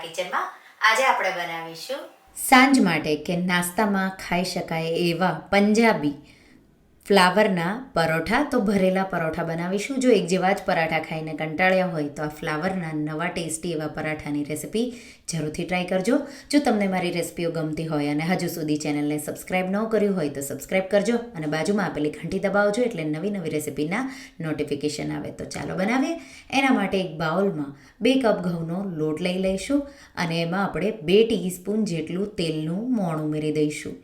કિચનમાં આજે આપણે બનાવીશું સાંજ માટે કે નાસ્તામાં ખાઈ શકાય એવા પંજાબી ફ્લાવરના પરોઠા, તો ભરેલા પરોઠા બનાવીશું. જો એક જેવા જ પરાઠા ખાઈને કંટાળ્યા હોય, તો આ ફ્લાવરના નવા ટેસ્ટી એવા પરાઠાની રેસિપી જરૂરથી ટ્રાય કરજો. જો તમને મારી રેસિપીઓ ગમતી હોય અને હજુ સુધી ચેનલને સબસ્ક્રાઇબ ન કર્યું હોય, તો સબસ્ક્રાઇબ કરજો અને બાજુમાં આપેલી ઘંટી દબાવજો એટલે નવી નવી રેસિપીના નોટિફિકેશન આવે. તો ચાલો બનાવીએ. એના માટે એક બાઉલમાં બે કપ ઘઉંનો લોટ લઈ લઈશું અને એમાં આપણે બે ટીસ્પૂન જેટલું તેલનું મોણ ઉમેરી દઈશું.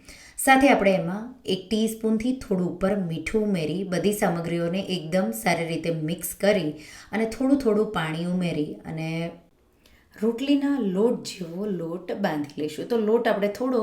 સાથે આપણે એમાં એક ટીસ્પૂનથી થોડું ઉપર મીઠું ઉમેરી, બધી સામગ્રીઓને એકદમ સારી રીતે મિક્સ કરી અને થોડું થોડું પાણી ઉમેરી અને રોટલીના લોટ જેવો લોટ બાંધી લઈશું. તો લોટ આપણે થોડો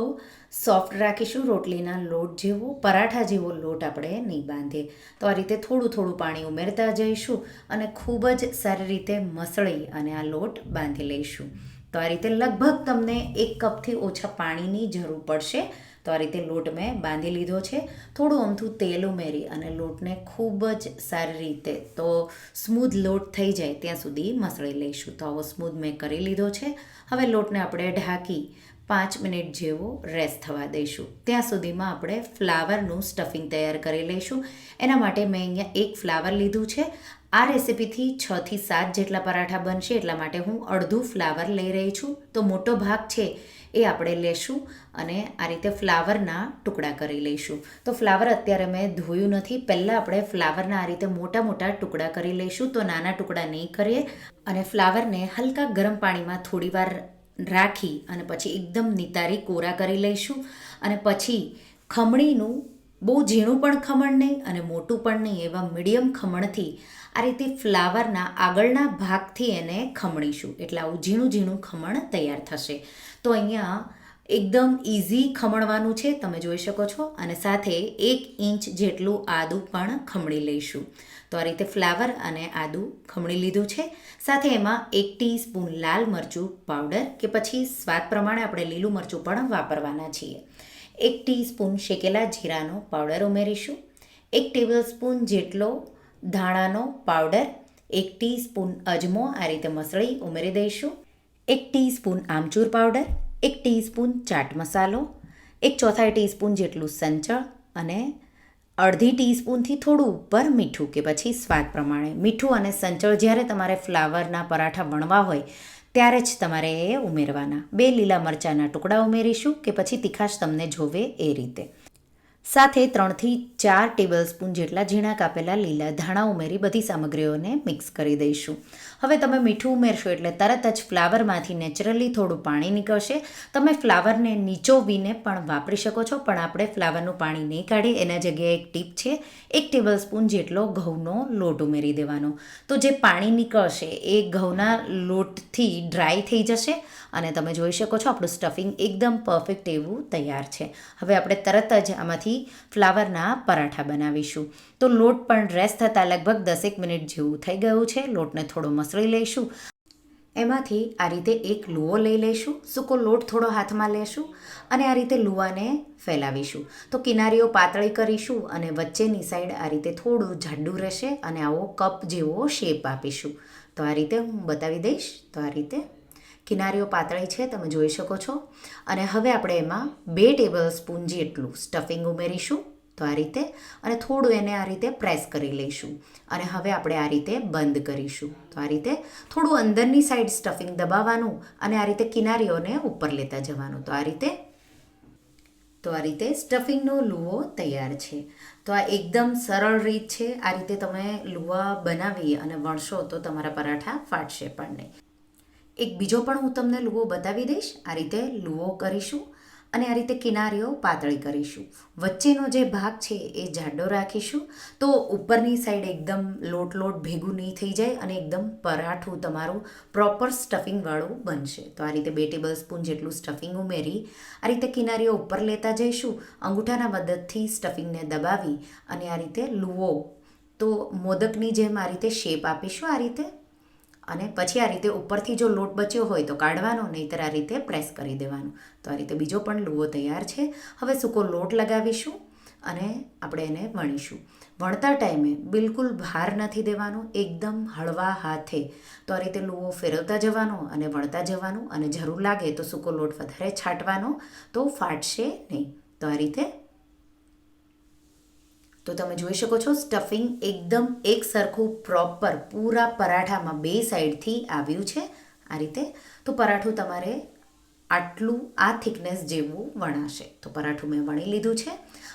સોફ્ટ રાખીશું, રોટલીના લોટ જેવો, પરાઠા જેવો લોટ આપણે નહીં બાંધીએ. તો આ રીતે થોડું થોડું પાણી ઉમેરતા જઈશું અને ખૂબ જ સારી રીતે મસળી અને આ લોટ બાંધી લઈશું. તો આ રીતે લગભગ તમને એક કપથી ઓછા પાણીની જરૂર પડશે. તો આ રીતે લોટ મેં બાંધી લીધો છે. થોડું અમથું તેલ ઉમેરી અને લોટને ખૂબ જ સારી રીતે તો સ્મૂધ લોટ થઈ જાય ત્યાં સુધી મસળી લઈશું. તો આવો સ્મૂધ મેં કરી લીધો છે. હવે લોટને આપણે ઢાંકી પાંચ મિનિટ જેવો રેસ્ટ થવા દઈશું. ત્યાં સુધીમાં આપણે ફ્લાવરનું સ્ટફિંગ તૈયાર કરી લઈશું. એના માટે મેં અહીંયા એક ફ્લાવર લીધું છે. આ રેસિપીથી છથી સાત જેટલા પરાઠા બનશે એટલા માટે હું અડધું ફ્લાવર લઈ રહી છું. તો મોટો ભાગ છે એ આપણે લેશું અને આ રીતે ફ્લાવરના ટુકડા કરી લઈશું. તો ફ્લાવર અત્યારે મેં ધોયું નથી. પહેલાં આપણે ફ્લાવરના આ રીતે મોટા મોટા ટુકડા કરી લઈશું. તો નાના ટુકડા નહીં કરીએ. અને ફ્લાવરને હલકા ગરમ પાણીમાં થોડીવાર રાખી અને પછી એકદમ નિતારી કોરા કરી લઈશું. અને પછી ખમણીનું બહુ ઝીણું પણ ખમણ નહીં અને મોટું પણ નહીં એવા મીડિયમ ખમણથી આ રીતે ફ્લાવરના આગળના ભાગથી એને ખમણીશું. એટલે આવું ઝીણું ઝીણું ખમણ તૈયાર થશે. તો અહીંયા એકદમ ઇઝી ખમણવાનું છે, તમે જોઈ શકો છો. અને સાથે એક ઇંચ જેટલું આદું પણ ખમણી લઈશું. તો આ રીતે ફ્લાવર અને આદું ખમણી લીધું છે. સાથે એમાં એક ટીસ્પૂન લાલ મરચું પાવડર કે પછી સ્વાદ પ્રમાણે આપણે લીલું મરચું પણ વાપરવાના છીએ. એક ટીસ્પૂન શેકેલા જીરાનો પાવડર ઉમેરીશું. એક ટેબલસ્પૂન જેટલો ધાણાનો પાવડર, એક ટીસ્પૂન અજમો આ રીતે મસળી ઉમેરી દઈશું. એક ટીસ્પૂન આમચૂર પાવડર, એક ટીસ્પૂન ચાટ મસાલો, એક ચોથાઈ ટીસ્પૂન જેટલું સંચળ અને અડધી ટીસ્પૂનથી થોડું ઉપર મીઠું કે પછી સ્વાદ પ્રમાણે. મીઠું અને સંચળ જ્યારે તમારે ફ્લાવરના પરાઠા વણવા હોય ત્યારે જ તમારે એ ઉમેરવાના. બે લીલા મરચાંના ટુકડા ઉમેરીશું કે પછી તીખાશ તમને જોવે એ રીતે. સાથે ત્રણથી ચાર ટેબલ સ્પૂન જેટલા ઝીણા કાપેલા લીલા ધાણા ઉમેરી બધી સામગ્રીઓને મિક્સ કરી દઈશું. હવે તમે મીઠું ઉમેરશો એટલે તરત જ ફ્લાવરમાંથી નેચરલી થોડું પાણી નીકળશે. તમે ફ્લાવરને નીચોવીને પણ વાપરી શકો છો, પણ આપણે ફ્લાવરનું પાણી નહીં કાઢીએ. એના જગ્યાએ એક ટીપ છે, એક ટેબલ સ્પૂન જેટલો ઘઉંનો લોટ ઉમેરી દેવાનો. તો જે પાણી નીકળશે એ ઘઉંના લોટથી ડ્રાય થઈ જશે અને તમે જોઈ શકો છો આપણું સ્ટફિંગ એકદમ પરફેક્ટ એવું તૈયાર છે. હવે આપણે તરત જ આમાંથી ફ્લાવરના પરાઠા બનાવીશું. તો લોટ પણ રેસ્ટ થતાં લગભગ દસેક મિનિટ જેવું થઈ ગયું છે. લોટને થોડો મસળી લઈશું. એમાંથી આ રીતે એક લુઓ લઈ લઈશું. સૂકો લોટ થોડો હાથમાં લેશું અને આ રીતે લુવાને ફેલાવીશું. તો કિનારીઓ પાતળી કરીશું અને વચ્ચેની સાઈડ આ રીતે થોડું જાડું રહેશે અને આવો કપ જેવો શેપ આપીશું. તો આ રીતે હું બતાવી દઈશ. તો આ રીતે કિનારીઓ પાતળી છે, તમે જોઈ શકો છો. અને હવે આપણે એમાં બે ટેબલ સ્પૂન જેટલું સ્ટફિંગ ઉમેરીશું તો આ રીતે અને થોડું એને આ રીતે પ્રેસ કરી લઈશું. અને હવે આપણે આ રીતે બંધ કરીશું. તો આ રીતે થોડું અંદરની સાઈડ સ્ટફિંગ દબાવવાનું અને આ રીતે કિનારીઓને ઉપર લેતા જવાનું. તો આ રીતે, તો આ રીતે સ્ટફિંગનો લુઓ તૈયાર છે. તો આ એકદમ સરળ રીત છે. આ રીતે તમે લુવા બનાવી અને વણશો તો તમારા પરાઠા ફાટશે પણ નહીં. એક બીજો પણ હું તમને લુઓ બતાવી દઈશ. આ રીતે લુઓ કરીશું અને આ રીતે કિનારીઓ પાતળી કરીશું. વચ્ચેનો જે ભાગ છે એ જાડો રાખીશું. તો ઉપરની સાઈડ એકદમ લોટ લોટ ભેગું નહીં થઈ જાય અને એકદમ પરાઠું તમારું પ્રોપર સ્ટફિંગવાળું બનશે. તો આ રીતે બે ટેબલ સ્પૂન જેટલું સ્ટફિંગ ઉમેરી, આ રીતે કિનારીઓ ઉપર લેતા જઈશું, અંગૂઠાના મદદથી સ્ટફિંગને દબાવી અને આ રીતે લુઓ. તો મોદકની જેમ આ રીતે શેપ આપીશું, આ રીતે અને પછી આ રીતે ઉપરથી જો લોટ બચ્યો હોય તો કાઢવાનો, નહીંતર આ રીતે પ્રેસ કરી દેવાનો. તો આ રીતે બીજો પણ લુઓ તૈયાર છે. હવે સૂકો લોટ લગાવીશું અને આપણે એને વણીશું. વણતા ટાઈમે બિલકુલ ભાર નથી દેવાનો, એકદમ હળવા હાથે. તો આ રીતે લુઓ ફેરવતા જવાનો અને વણતા જવાનું અને જરૂર લાગે તો સૂકો લોટ વધારે છાંટવાનો તો ફાટશે નહીં. તો આ રીતે તો તમે જોઈ શકો છો સ્ટફિંગ એકદમ એક સરખું પ્રોપર પૂરા પરાઠામાં બે સાઈડથી આવ્યું છે આ રીતે. તો પરાઠું તમારે આટલું, આ થિકનેસ જેવું વણાશે. તો પરાઠું મેં વણી લીધું છે.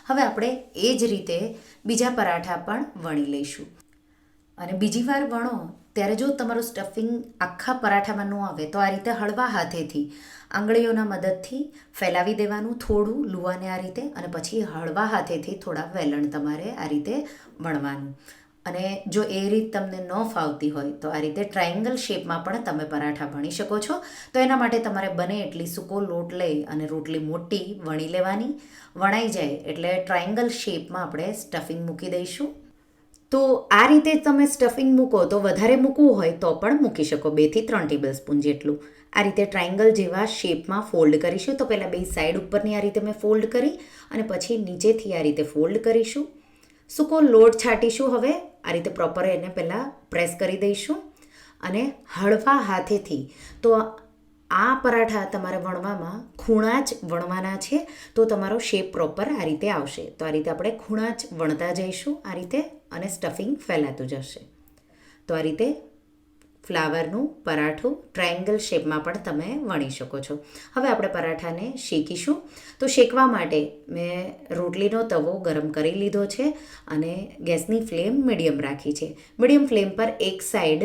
હવે આપણે એ જ રીતે બીજા પરાઠા પણ વણી લઈશું. અને બીજી વાર વણો. ત્યારે જો તમારું સ્ટફિંગ આખા પરાઠામાં ન આવે, તો આ રીતે હળવા હાથેથી આંગળીઓના મદદથી ફેલાવી દેવાનું, થોડું લુવાને આ રીતે અને પછી હળવા હાથેથી થોડા વેલણ તમારે આ રીતે વણવાનું. અને જો એ રીત તમને ન ફાવતી હોય, તો આ રીતે ટ્રાયેંગલ શેપમાં પણ તમે પરાઠા ભણી શકો છો. તો એના માટે તમારે બને એટલી સૂકો લોટ લઈ અને રોટલી મોટી વણી લેવાની. વણાઈ જાય એટલે ટ્રાયેંગલ શેપમાં આપણે સ્ટફિંગ મૂકી દઈશું. તો આ રીતે તમે સ્ટફિંગ મૂકો તો વધારે મૂકવું હોય તો પણ મૂકી શકો. બેથી ત્રણ ટેબલ સ્પૂન જેટલું. આ રીતે ટ્રાયંગલ જેવા શેપમાં ફોલ્ડ કરીશું. તો પહેલાં બે સાઈડ ઉપરની આ રીતે મેં ફોલ્ડ કરી અને પછી નીચેથી આ રીતે ફોલ્ડ કરીશું. સૂકો લોટ છાંટીશું હવે. આ રીતે પ્રોપર એને પહેલાં પ્રેસ કરી દઈશું. અને હળવા હાથેથી તો આ પરાઠા તમારે વણવામાં ખૂણા જ વણવાના છે, તો તમારો શેપ પ્રોપર આ રીતે આવશે. તો આ રીતે આપણે ખૂણા જ વણતા જઈશું, આ રીતે અને સ્ટફિંગ ફેલાતું જશે. તો આ રીતે ફ્લાવરનું પરાઠું ટ્રાયેંગલ શેપમાં પણ તમે વણી શકો છો. હવે આપણે પરાઠાને શેકીશું. તો શેકવા માટે મેં રોટલીનો તવો ગરમ કરી લીધો છે અને ગેસની ફ્લેમ મીડિયમ રાખી છે. મીડિયમ ફ્લેમ પર એક સાઈડ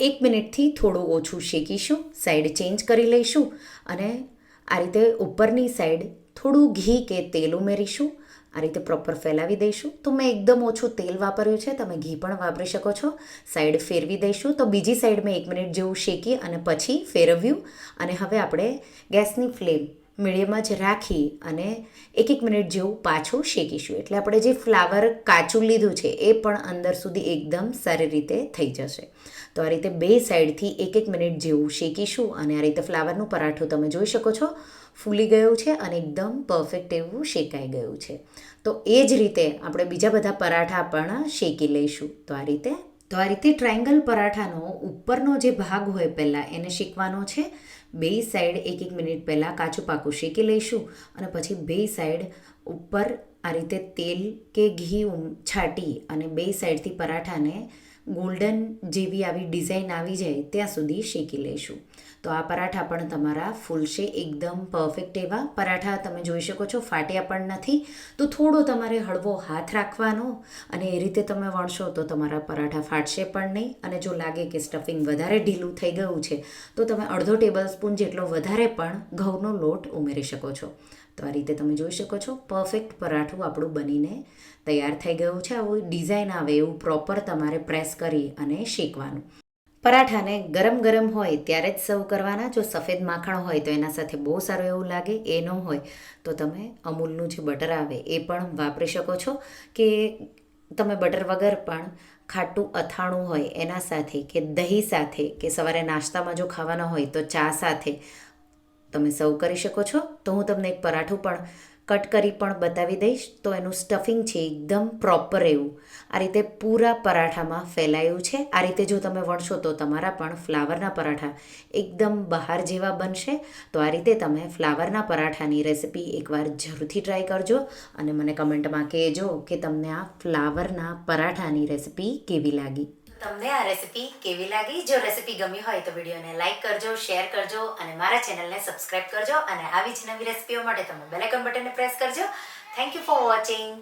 એક મિનિટથી થોડું ઓછું શેકીશું સાઈડ ચેન્જ કરી લઈશું અને આ રીતે ઉપરની સાઈડ થોડું ઘી કે તેલ ઉમેરીશું. આ રીતે પ્રોપર ફેલાવી દઈશું. તો મેં એકદમ ઓછું તેલ વાપર્યું છે, તમે ઘી પણ વાપરી શકો છો. સાઈડ ફેરવી દઈશું. તો બીજી સાઈડ મેં એક મિનિટ જેવું શેકી અને પછી ફેરવ્યું. અને હવે આપણે ગેસની ફ્લેમ મીડિયમ જ રાખી અને એક એક મિનિટ જેવું પાછું શેકીશું. એટલે આપણે જે ફ્લાવર કાચું લીધું છે, એ પણ અંદર સુધી એકદમ સારી રીતે થઈ જશે. તો આ રીતે બે સાઈડથી એક એક મિનિટ જેવું શેકીશું અને આ રીતે ફ્લાવરનું પરાઠું તમે જોઈ શકો છો, ફૂલી ગયું છે અને એકદમ પરફેક્ટ એવું શેકાઈ ગયું છે. તો એ જ રીતે આપણે બીજા બધા પરાઠા પણ શેકી લઈશું. તો આ રીતે, તો આ રીતે ટ્રાયંગલ પરાઠાનો ઉપરનો જે ભાગ હોય પહેલાં એને શેકવાનો છે. બે સાઈડ એક એક મિનિટ પહેલાં કાચું પાકું શેકી લઈશું અને પછી બે સાઈડ ઉપર આ રીતે તેલ કે ઘી છાંટી અને બે સાઈડથી પરાઠાને ગોલ્ડન જેવી આવી ડિઝાઇન આવી જાય ત્યાં સુધી શેકી લઈશું તો આ પરાઠા પણ તમારા ફૂલશે એકદમ પરફેક્ટ એવા. પરાઠા તમે જોઈ શકો છો, ફાટ્યા પણ નથી. તો થોડો તમારે હળવો હાથ રાખવાનો અને એ રીતે તમે વણશો તો તમારા પરાઠા ફાટશે પણ નહીં. અને જો લાગે કે સ્ટફિંગ વધારે ઢીલું થઈ ગયું છે, તો તમે અડધો ટેબલ સ્પૂન જેટલો વધારે પણ ઘઉંનો લોટ ઉમેરી શકો છો. તો આ રીતે તમે જોઈ શકો છો. પરફેક્ટ પરાઠું આપણું બનીને તૈયાર થઈ ગયું છે. આવું ડિઝાઇન આવે, એવું પ્રોપર તમારે પ્રેસ કરી અને શેકવાનું. પરાઠાને ગરમ ગરમ હોય ત્યારે જ સર્વ કરવાના. જો સફેદ માખણ હોય તો એના સાથે બહુ સારું એવું લાગે, એ ન હોય તો તમે અમૂલનું જે બટર આવે એ પણ વાપરી શકો છો. કે તમે બટર વગર પણ ખાટું અથાણું હોય એના સાથે કે દહીં સાથે કે સવારે નાસ્તામાં જો ખાવાના હોય તો ચા સાથે તમે સર્વ કરી શકો છો, તો હું તમને એક પરાઠું પણ કટ કરી પણ બતાવી દઈશ. તો એનું સ્ટફિંગ છે એકદમ પ્રોપર એવું. આ રીતે પૂરા પરાઠામાં ફેલાયું છે. આ રીતે જો તમે વણશો તો તમારા પણ ફ્લાવરના પરાઠા એકદમ બહાર જેવા બનશે. તો આ રીતે તમે ફ્લાવરના પરાઠાની રેસિપી એકવાર જરૂરથી ટ્રાય કરજો અને મને કમેન્ટમાં કહેજો કે તમને આ ફ્લાવરના પરાઠાની રેસિપી કેવી લાગી. તમને આ રેસિપી કેવી લાગી? જો રેસિપી ગમી હોય તો વિડીયોને લાઈક કરજો શેર કરજો અને મારા ચેનલને સબસ્ક્રાઇબ કરજો અને આવી જ નવી રેસિપીઓ માટે તમે બેલેકન બટનને પ્રેસ કરજો. Thank you for watching